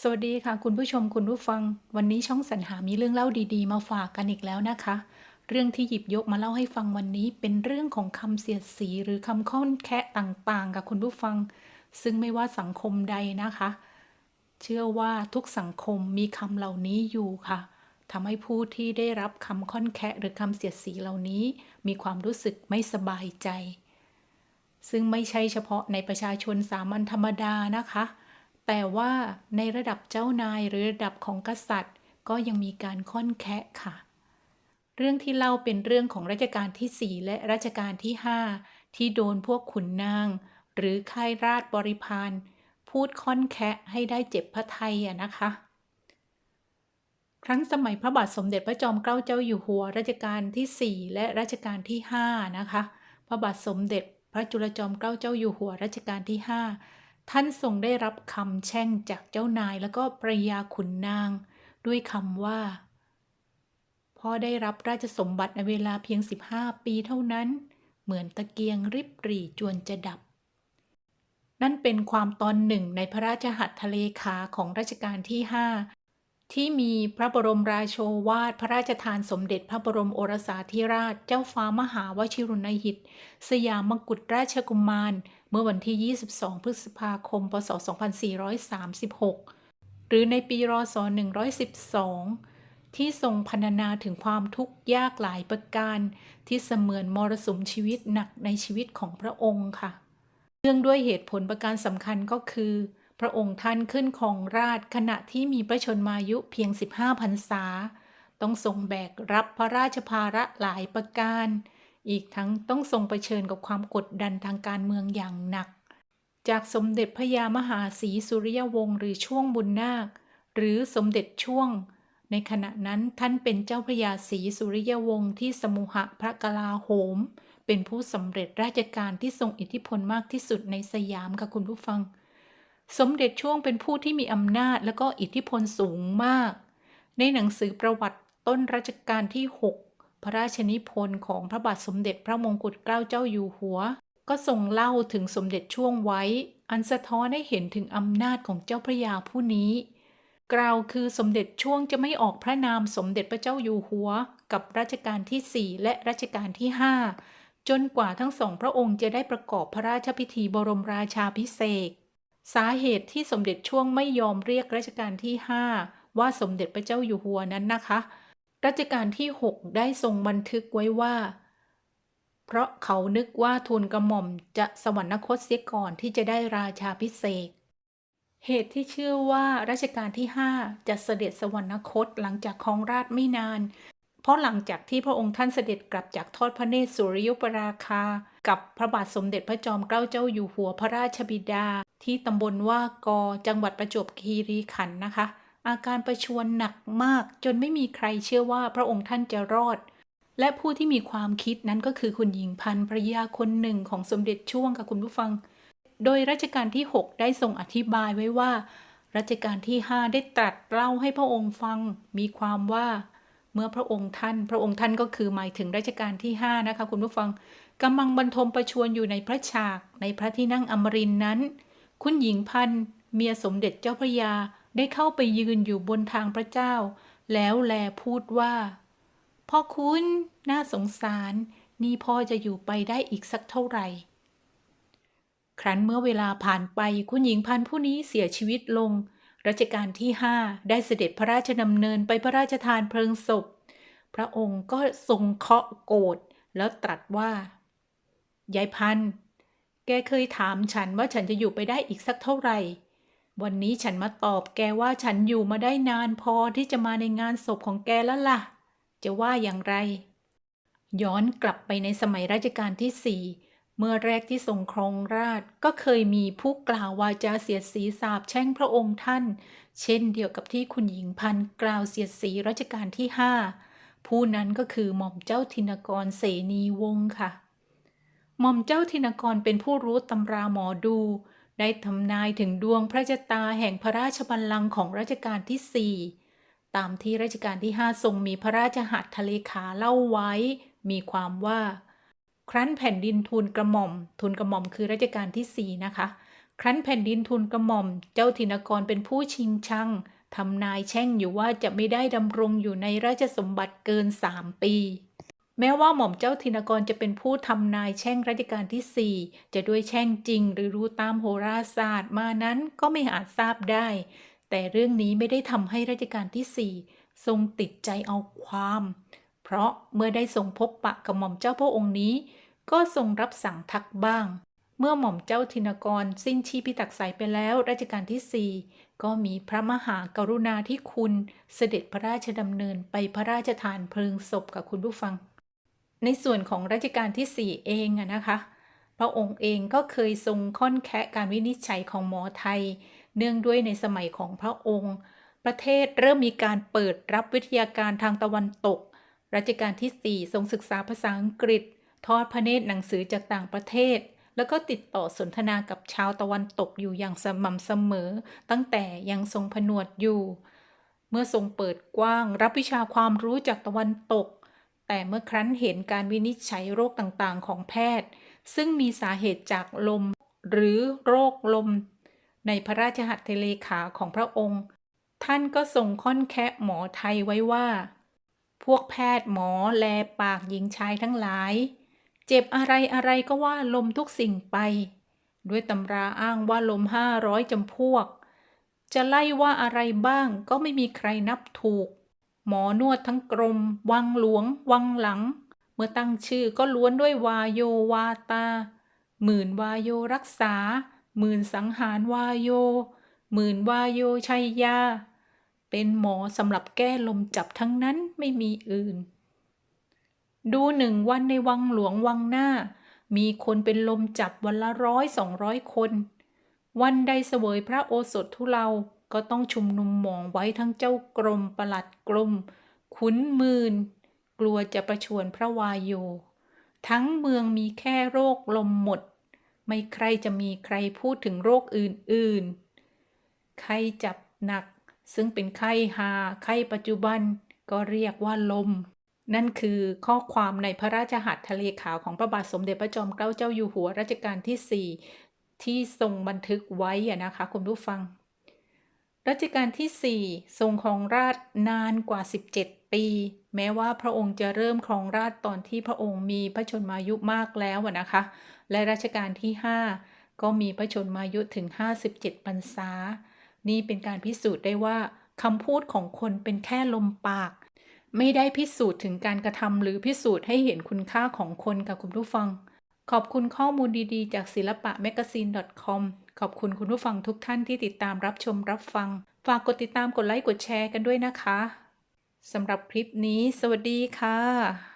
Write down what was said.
สวัสดีค่ะ คุณผู้ชมคุณผู้ฟัง วันนี้ช่องสรรหามีเรื่องเล่าดีๆ มาฝากกันอีกแล้วนะคะ เรื่องที่หยิบยกมาเล่าให้ฟังวันนี้เป็นเรื่องของคำเสียดสีหรือคำค่อนแคะต่างๆ กับคุณผู้ฟัง ซึ่งไม่ว่าสังคมใดนะคะ เชื่อว่าทุกสังคมมีคำเหล่านี้อยู่ค่ะทำให้ผู้ที่ได้รับคำค่อนแคะหรือคำเสียดสีเหล่านี้ มีความรู้สึกไม่สบายใจ ซึ่งไม่ใช่เฉพาะในประชาชนสามัญธรรมดานะคะ แต่ว่าในระดับเจ้านายหรือระดับของกษัตริย์ ก็ยังมีการค่อนแคะค่ะ เรื่องที่เล่าเป็นเรื่องของรัชกาลที่ 4 และรัชกาลที่ 5 ที่โดนพวกขุนนาง หรือค่ายราชบริพารพูดค่อนแคะให้ได้เจ็บพระไทยอะนะคะ ครั้งสมัยพระบาทสมเด็จพระจอมเกล้าเจ้าอยู่หัวรัชกาลที่ 4 และรัชกาลที่ 5 นะคะ พระบาทสมเด็จพระจุลจอมเกล้าเจ้าอยู่หัวรัชกาลที่ 5 ท่านทรงได้รับคำแช่งจากเจ้านายแล้วก็ภรยาขุนนาง ด้วยคำว่า พ่อได้รับราชสมบัติในเวลาเพียง 15 ปีเท่านั้น เหมือนตะเกียงริบหรี่จวนจะดับ นั่นเป็นความตอนหนึ่งในพระราชหัตถเลขาของรัชกาลที่ 5 ที่มีพระบรมราโชวาทพระราชทานสมเด็จพระบรมโอรสาธิราช เจ้าฟ้ามหาวชิรุณหิต สยามกุฎราชกุมาร เมื่อวันที่ 22 พฤษภาคม พศ 2436 หรือในปีรศ 112 ที่ทรงพรรณนาถึงความทุกข์ยากหลายประการ ที่เสมือนมรสุมชีวิตหนักในชีวิตของพระองค์ค่ะ เนื่องด้วยเหตุผลประการสำคัญก็คือ พระองค์ท่านขึ้นของราชขณะที่มีพระชนมายุเพียง 15 พรรษา ต้องทรงแบกรับพระราชภาระหลายประการ อีกทั้งต้องทรงเผชิญกับความกดดันทางการเมืองอย่างหนัก จากสมเด็จพระยามหาศรีสุริยวงศ์หรือช่วงบุญนาค หรือสมเด็จช่วง ในขณะนั้นท่านเป็นเจ้าพระยาศรีสุริยวงศ์ที่สมุหะพระกลาโหม เป็นผู้สำเร็จราชการที่ทรงอิทธิพลมากที่สุดในสยามค่ะคุณผู้ฟัง สมเด็จช่วงเป็นผู้ที่มีอำนาจและก็อิทธิพลสูงมาก ในหนังสือประวัติต้นรัชกาลที่ 6 ระราชนิพนธ์ของพระบาทสมเด็จพระมงกุฎเกล้าเจ้าอยู่หัว ก็ทรงเล่าถึงสมเด็จช่วงไว้ อันสะท้อนให้เห็นถึงอำนาจของเจ้าพระยาผู้นี้ กล่าวคือสมเด็จช่วงจะไม่ออกพระนามสมเด็จพระเจ้าอยู่หัว กับรัชกาลที่ 4 และรัชกาลที่ 5 จนกว่าทั้งสองพระองค์จะได้ประกอบพระราชพิธีบรมราชาพิเศษสาเหตุที่สมเด็จช่วงไม่ยอมเรียกรัชกาลที่ 5 ว่าสมเด็จพระเจ้าอยู่หัวนั้นนะคะ รัชกาลที่ 6 ได้ทรงบันทึกไว้ว่า เพราะเขานึกว่าทูลกระหม่อมจะสวรรคตเสียก่อนที่จะได้ราชาพิเศษ เหตุที่เชื่อว่ารัชกาลที่ 5 จะเสด็จสวรรคตหลังจากครองราชย์ไม่นาน เพราะหลังจากที่พระองค์ท่านเสด็จกลับจากทอดพระเนตรสุริยุปราคา กับพระบาทสมเด็จพระจอมเกล้าเจ้าอยู่หัวพระราชบิดา ที่ตำบลว่ากอจังหวัดประจวบคีรีขันธ์นะคะ อาการประชวรหนักมากจนไม่มีใครเชื่อว่าพระองค์ท่านจะรอด และผู้ที่มีความคิดนั้นก็คือคุณหญิงพันธ์ภรยาคนหนึ่งของสมเด็จช่วงค่ะคุณผู้ฟัง โดยรัชกาลที่ 6 ได้ทรงอธิบายไว้ว่า รัชกาลที่ 5 ได้ตรัสเล่าให้พระองค์ฟัง มีความว่าเมื่อพระองค์ท่าน พระองค์ท่านก็คือหมายถึงรัชกาลที่ 5 นะคะคุณผู้ฟังกำลังบรรทมประชวรอยู่ในพระฉากในพระที่นั่งอมรินนั้น คุณหญิงพันธ์เมียสมเด็จเจ้าพระยา ได้เข้าไปยืนอยู่บนทางพระเจ้า แล้วแลพูดว่า พ่อคุณน่าสงสาร นี่พ่อจะอยู่ไปได้อีกสักเท่าไหร่ ครั้นเมื่อเวลาผ่านไปคุณหญิงพันผู้นี้เสียชีวิตลง รัชกาลที่5ได้เสด็จพระราชดำเนินไปพระราชทานเพลิงศพ พระองค์ก็ทรงเคาะโกรธแล้วตรัสว่ายายพันแกเคยถามฉันว่าฉันจะอยู่ไปได้อีกสักเท่าไหร่ วันนี้ฉันมาตอบแกว่าฉันอยู่มาได้นานพอที่จะมาในงานศพของแกแล้วล่ะ จะว่าอย่างไร ย้อนกลับไปในสมัยรัชกาลที่สี่เมื่อแรกที่ทรงครองราชก็เคยมีผู้กล่าววาจาเสียดสีสาบแช่งพระองค์ท่าน เช่นเดียวกับที่คุณหญิงพันกล่าวเสียดสีรัชกาลที่ห้าผู้นั้นก็คือหม่อมเจ้าธินกรเสนีวงศ์ค่ะ หม่อมเจ้าธินกรเป็นผู้รู้ตำราหมอดู ได้ทำนายถึงดวงพระชะตาแห่งพระราชบัลลังก์ของรัชกาลที่สี่ตามที่รัชกาลที่ห้าทรงมีพระราชหัตถเลขาเล่าไว้ มีความว่า ครั้นแผ่นดินทูลกระหม่อม ทูลกระหม่อมคือรัชกาลที่สี่นะคะ ครั้นแผ่นดินทุนกระหม่อม เจ้าธินกรเป็นผู้ชิงชังทำนายแช่งอยู่ว่าจะไม่ได้ดำรงอยู่ในราชสมบัติเกินสามปี แม้ว่าหม่อมเจ้าธินกรจะเป็นผู้ทำนายแช่งรัชกาลที่สี่จะด้วยแช่งจริงหรือรู้ตามโหราศาสตร์มานั้นก็ไม่อาจทราบได้ แต่เรื่องนี้ไม่ได้ทำให้รัชกาลที่สี่ทรงติดใจเอาความ เพราะเมื่อได้ทรงพบปะกับหม่อมเจ้าพระองค์นี้ ก็ทรงรับสั่งทักบ้าง เมื่อหม่อมเจ้าธินกรสิ้นชีพิตักษายไปแล้วรัชกาลที่สี่ก็มีพระมหากรุณาธิคุณเสด็จพระราชดำเนินไปพระราชทานเพลิงศพกับคุณผู้ฟัง ในส่วนของรัชกาลที่ 4 เองนะคะ พระองค์เองก็เคยทรงค่อนแคะการวินิจฉัยของหมอไทย เนื่องด้วยในสมัยของพระองค์ ประเทศเริ่มมีการเปิดรับวิทยาการทางตะวันตก รัชกาลที่ 4 ทรงศึกษาภาษาอังกฤษ ทอดพระเนตรหนังสือจากต่างประเทศ แล้วก็ติดต่อสนทนากับชาวตะวันตกอยู่อย่างสม่ำเสมอ ตั้งแต่ยังทรงผนวดอยู่ เมื่อทรงเปิดกว้างรับวิชาความรู้จากตะวันตก แต่เมื่อครั้นเห็นการวินิจฉัยโรคต่างๆ ของแพทย์ ซึ่งมีสาเหตุจากลม หรือโรคลม ในพระราชหัตถเลขาของพระองค์ ท่านก็ทรงค่อนแคะหมอไทยไว้ว่า พวกแพทย์หมอแลปากหญิงชายทั้งหลาย เจ็บอะไรอะไรก็ว่าลมทุกสิ่งไป ด้วยตำราอ้างว่าลมห้าร้อยจำพวก จะไล่ว่าอะไรบ้างก็ไม่มีใครนับถูก หมอนวดทั้งกรม วังหลวง วังหลัง เมื่อตั้งชื่อก็ล้วนด้วยวาโยวาตา หมื่นวาโยรักษา หมื่นสังหารวาโย หมื่นวาโยชัยยา เป็นหมอสำหรับแก้ลมจับทั้งนั้นไม่มีอื่น ดูหนึ่งวันในวังหลวงวังหน้า มีคนเป็นลมจับวันละร้อยสองร้อยคน วันใดเสวยพระโอสถทุเลา ก็ต้องชุมนุมมองไว้ทั้งเจ้ากรมประหลัดกรมขุนหมื่นกลัวจะประชวนพระวายโย ทั้งเมืองมีแค่โรคลมหมด ไม่ใครจะมีใครพูดถึงโรคอื่นๆ ไข้จับหนัก ซึ่งเป็นไข้หา ไข้ปัจจุบันก็เรียกว่าลม นั่นคือข้อความในพระราชหัตถเลขาของพระบาทสมเด็จพระจอมเกล้าเจ้าอยู่หัวรัชกาลที่ 4 ที่ทรงบันทึกไว้นะคะคุณผู้ฟัง รัชกาลที่ 4 ทรงครองราชนานกว่า 17 ปี แม้ว่าพระองค์จะเริ่มครองราชตอนที่พระองค์มีพระชนมายุมากแล้วนะคะ และรัชกาลที่ 5 ก็มีพระชนมายุถึง 57 พรรษา นี่เป็นการพิสูจน์ได้ว่าคำพูดของคนเป็นแค่ลมปาก ไม่ได้พิสูจน์ถึงการกระทำหรือพิสูจน์ให้เห็นคุณค่าของคนกับคุณผู้ฟัง ขอบคุณข้อมูลดีๆ จากศิลปะ magazine.com ขอบคุณคุณผู้ฟังทุกท่านที่ติดตามรับชมรับฟัง ฝากกดติดตามกดไลค์กดแชร์กันด้วยนะคะสำหรับคลิปนี้ สวัสดีค่ะ